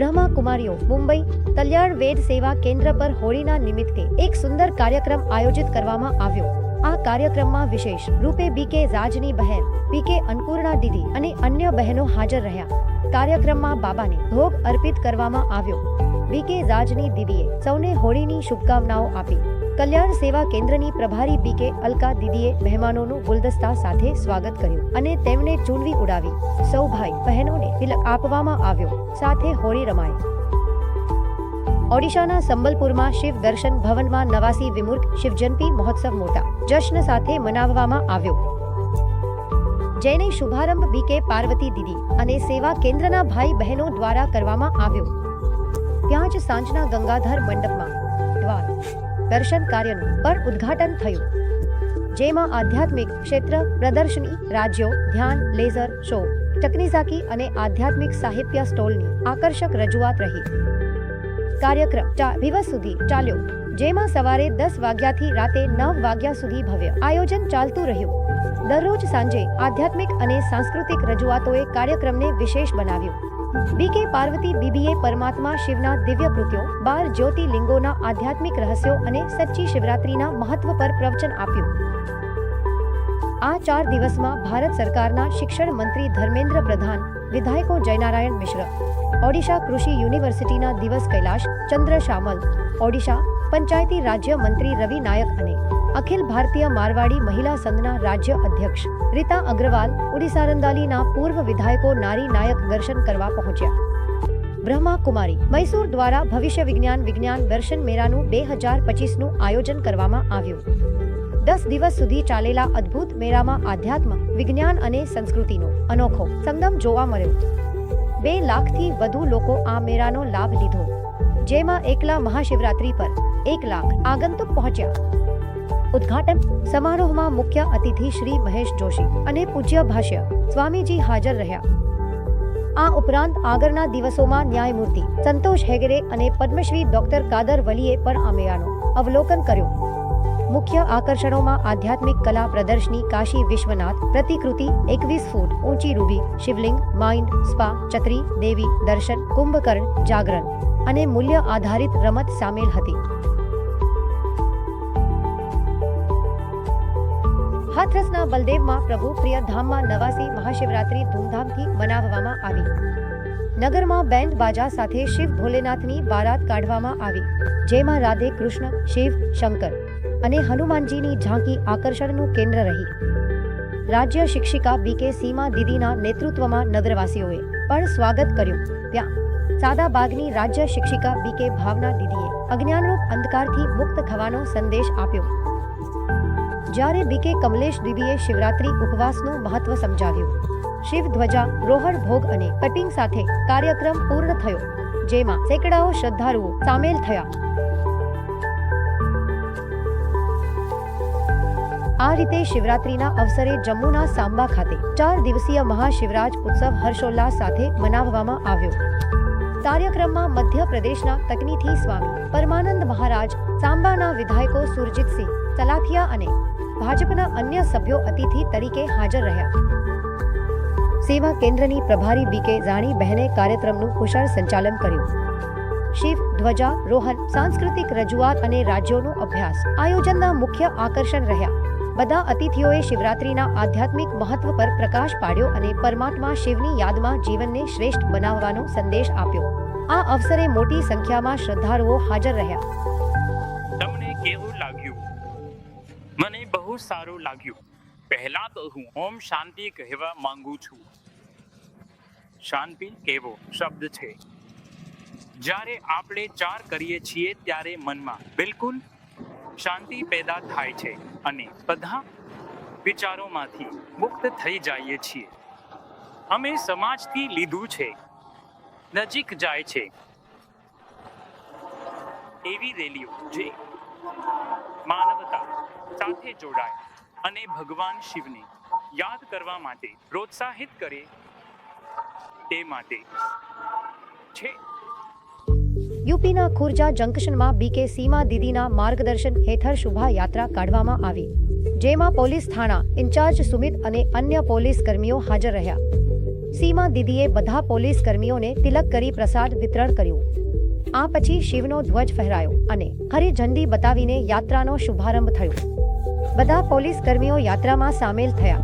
બ્રહ્મા કુમારીઓ મુંબઈ કલ્યાણ વેદ સેવા કેન્દ્ર પર હોળીના નિમિત્તે એક સુંદર કાર્યક્રમ આયોજિત કરવામાં આવ્યો. આ કાર્યક્રમમાં વિશેષ રૂપે બીકે રાજની બહેન બીકે અન્નપૂર્ણા દીદી અને અન્ય બહેનો હાજર રહ્યા. કાર્યક્રમમાં બાબાને ભોગ અર્પિત કરવામાં આવ્યો. બીકે રાજની દીદીએ સૌને હોળીની શુભકામનાઓ આપી. કલ્યાણ સેવા કેન્દ્રની પ્રભારી બીકે અલકા દીદીએ મહેમાનોનું ગુલદસ્તા સાથે સ્વાગત કર્યું અને તેમને ચૂંટવી ઉડાવી. સૌ ભાઈ બહેનોને તિલક આપવામાં આવ્યો. સાથે હોળી રમાઈ. ઓડિશાના સંબલપુરમાં શિવ દર્શન ભવનમાં નવાસી વિમુર્ગ શિવજયંતી મહોત્સવ મોટા જશ્ન સાથે મનાવવામાં આવ્યો. જેને શુભારંભ બીકે પાર્વતી દીદી અને સેવા કેન્દ્રના ભાઈ બહેનો દ્વારા કરવામાં આવ્યો. ત્યાં જ સાંજના ગંગાધર મંડપમાં દ્વાર, દર્શન કાર્યનું પણ ઉદ્ઘાટન થયું. જેમાં આધ્યાત્મિક ક્ષેત્ર, પ્રદર્શની, રાજ્યો, ધ્યાન, લેઝર, શો ટકનીઝાકી અને આધ્યાત્મિક સાહિત્ય સ્ટોલની આકર્ષક રજૂઆત રહી. કાર્યક્રમ દિવસ સુધી ચાલ્યો, જેમાં સવારે દસ વાગ્યાથી રાતે નવ વાગ્યા સુધી ભવ્ય આયોજન ચાલતું રહ્યું. દરરોજ સાંજે આધ્યાત્મિક અને સાંસ્કૃતિક રજૂઆતોએ કાર્યક્રમને વિશેષ બનાવ્યો. બીકે પાર્વતી બીબીએ પરમાત્મા શિવના દિવ્ય કૃત્યો બાર જ્યોતિર્લિંગોના આધ્યાત્મિક રહસ્યો અને સચ્ચી શિવરાત્રીના મહત્વ પર પ્રવચન આપ્યું. આ ચાર દિવસમાં ભારત સરકારના શિક્ષણ મંત્રી ધર્મેન્દ્ર પ્રધાન, વિધાયકો જયનારાયણ મિશ્ર, ઓડિશા કૃષિ યુનિવર્સિટીના દિવસ કૈલાશ ચંદ્ર શામલ, ઓડિશા પંચાયતી રાજ્ય મંત્રી રવિ નાયક અને અખિલ ભારતીય મારવાડી મહિલા સંઘના રાજ્ય અધ્યક્ષ. રીતા અગ્રવાલ ઓડિશા રંદાલીના પૂર્વ વિધાયકો નારી નાયક દર્શન કરવા પહોંચ્યા. બ્રહ્મા કુમારી મૈસૂર દ્વારા ભવિષ્ય વિજ્ઞાન વિજ્ઞાન દર્શન મેળાનું બે હજાર પચીસનું આયોજન કરવામાં આવ્યું. દસ દિવસ સુધી ચાલેલા અદ્ભુત મેળામાં આધ્યાત્મ, વિજ્ઞાન અને સંસ્કૃતિનો અનોખો સંગમ જોવા મળ્યો. બે લાખથી વધુ લોકો આ મેળાનો લાભ લીધો. જેમાં એકલા મહાશિવરાત્રી પર એક લાખ આગંતુક પહોંચ્યા. ઉદ્ઘાટન સમારોહમાં મુખ્ય અતિથિ શ્રી મહેશ જોશી અને પૂજ્ય ભાષ્ય સ્વામીજી હાજર રહ્યા. આ ઉપરાંત આગળના દિવસોમાં ન્યાયમૂર્તિ સંતોષ હેગડે અને પદ્મશ્રી ડોક્ટર કાદર વલીએ પણ આ મેળાનું અવલોકન કર્યું. મુખ્ય આકર્ષણોમાં આધ્યાત્મિક કલા પ્રદર્શની કાશી વિશ્વનાથ, પ્રતિકૃતિ એકવીસ ફૂટ ઊંચી રૂબી, શિવલિંગ, માઇન્ડ, સ્પા ચત્રી દેવી, દર્શન, કુંભકર્ણ, જાગરણ અને મૂલ્ય આધારિત રમત સામેલ હતી. હાથરસના બલદેવમાં પ્રભુ પ્રિય ધામમાં નવાસી મહાશિવરાત્રી ધૂમધામથી મનાવવામાં આવી. નગરમાં બેન્ડ બાજા સાથે શિવ ભોલેનાથની બારાત કાઢવામાં આવી, જેમાં રાધે કૃષ્ણ, શિવ, શંકર અને હનુમાનજીની ઝાંકી આકર્ષણનું કેન્દ્ર રહી. રાજ્ય શિક્ષિકા બીકે સીમા દીદીના નેતૃત્વમાં નગરવાસીઓએ પણ સ્વાગત કર્યું ત્યાં. સાદા બાગની રાજ્ય શિક્ષિકા બીકે ભાવના દીદીએ અજ્ઞાનરૂપ અંધકારથી મુક્ત થવાનો સંદેશ આપ્યો. જ્યારે બીકે કમલેશ દીદીએ શિવરાત્રી ઉપવાસનું મહત્વ સમજાવ્યું. શિવ ધ્વજા રોહણ, ભોગ અને કટિંગ સાથે કાર્યક્રમ પૂર્ણ થયો, જેમાં સેંકડાઓ શ્રદ્ધાળુઓ સામેલ થયા. આ રીતે શિવરાત્રીના અવસરે જમ્મુના સાંબા ખાતે ચાર દિવસીય મહાશિવરાજ ઉત્સવ હર્ષોલ્લાસ સાથે મનાવવામાં આવ્યો. કાર્યક્રમમાં મધ્યપ્રદેશના તકનીથી સ્વામી પરમાનંદ મહારાજ, સાંબાના વિધાયકો સુરજીતસિંહ તલાફિયા અને ભાજપના અન્ય સભ્યો અતિથિ તરીકે હાજર રહ્યા. સેવા કેન્દ્રની પ્રભારી બીકે રાણી બહેને કાર્યક્રમનું કુશળ સંચાલન કર્યું. શિવ, ધ્વજા, રોહન, સાંસ્કૃતિક રજૂઆત અને રાજ્યોનો અભ્યાસ. આયોજનના મુખ્ય આકર્ષણ રહ્યા. બધા અતિથિઓએ શિવરાત્રીના આધ્યાત્મિક મહત્વ પર પ્રકાશ પાડ્યો અને પરમાત્મા શિવની યાદમાં જીવનને શ્રેષ્ઠ બનાવવાનો સંદેશ આપ્યો. આ અવસરે મોટી સંખ્યામાં શ્રદ્ધાળુઓ હાજર રહ્યા. તમને કેવું લાગ્યું? મને બહુ સારું લાગ્યું. પહેલા તો હું ઓમ શાંતિ કહેવા માંગુ છું. શાંતિ કેવો શબ્દ છે? જ્યારે આપણે ચાર કરીએ છીએ ત્યારે મનમાં બિલકુલ શાંતિ પેદા થાય છે અને બધા વિચારોમાંથી મુક્ત થઈ જઈએ છીએ. અમે સમાજથી લીધું છે. નજીક જાય છે. એવી રેલીઓ જે માનવતા સાથે જોડાય અને ભગવાન શિવને યાદ કરવા માટે પ્રોત્સાહિત કરે તે માટે છે. યુપીના ખુરજા જંકશનમાં બીકે સીમા દીદીના માર્ગદર્શન હેઠળ શોભાયાત્રા કાઢવામાં આવી. જેમાં પોલીસ થાણા, ઇન્ચાર્જ સુમિત અને અન્ય પોલીસ કર્મીઓ હાજર રહ્યા. સીમા દીદીએ બધા પોલીસ કર્મીઓને તિલક કરી પ્રસાદ વિતરણ કર્યું. આ પછી શિવનો ધ્વજ ફહેરાયો અને હરી ઝંડી બતાવીને યાત્રાનો શુભારંભ થયો. બધા પોલીસ કર્મીઓ યાત્રામાં સામેલ થયા.